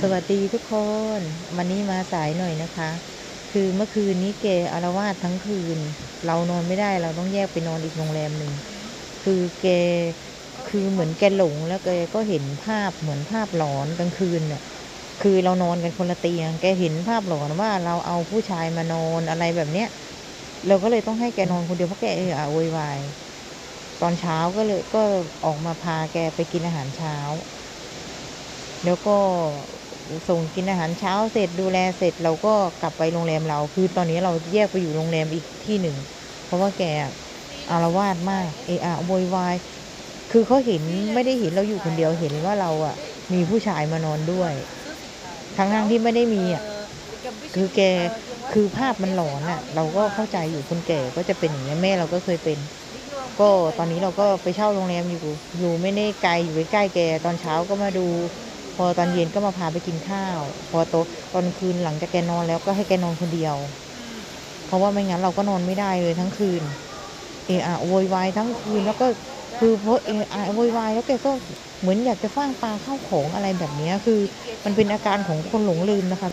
สวัสดีทุกคน วันนี้มาสายหน่อยนะคะ คือเมื่อคืนนี้แกอารวาสทั้งคืน เรานอนไม่ได้เราต้องแยกไปนอนอีกโรงแรมหนึ่ง คือแกคือเหมือนแกหลงแล้วแกก็เห็นภาพเหมือนภาพหลอนกลางคืนน่ะคือเรานอนกันคนละเตียง แกเห็นภาพหลอนว่าเราเอาผู้ชายมานอนอะไรแบบเนี้ย เราก็เลยต้องให้แกนอนคนเดียวเพราะแกเอออวยวาย ตอนเช้าก็เลยก็ออกมาพาแกไปกินอาหารเช้า แล้วก็ ส่งกินอาหารเช้าเสร็จดูแลเสร็จเราก็กลับไปโรงแรมเรา คือตอนนี้เราแยกไปอยู่โรงแรมอีกที่หนึ่ง เพราะว่าแกอารวาสมากเออะโวยวายคือเขาเห็นไม่ได้เห็นเราอยู่คนเดียวเห็นว่าเราอะ มีผู้ชายมานอนด้วย ทั้งทั้งที่ไม่ได้มีอะคือแกคือภาพมันหลอนอะ เราก็เข้าใจอยู่คนแก่ก็จะเป็นอย่างนี้แม่เราก็เคยเป็น ก็ตอนนี้เราก็ไปเช่าโรงแรมอยู่อยู่ไม่ได้ไกลอยู่ใกล้แกตอนเช้าก็มาดู พอตอนเย็นก็มาพาไปกินข้าว พอโตตอนคืนหลังจากแกนอนแล้วก็ให้แกนอนคนเดียว เพราะว่าไม่งั้นเราก็นอนไม่ได้เลยทั้งคืน เออะโวยวายทั้งคืนแล้วก็คือเพราะเออะโวยวายแล้วแกก็เหมือนอยากจะฟ้างปลาเข้าของอะไรแบบนี้คือ มันเป็นอาการของคนหลงลืมนะคะ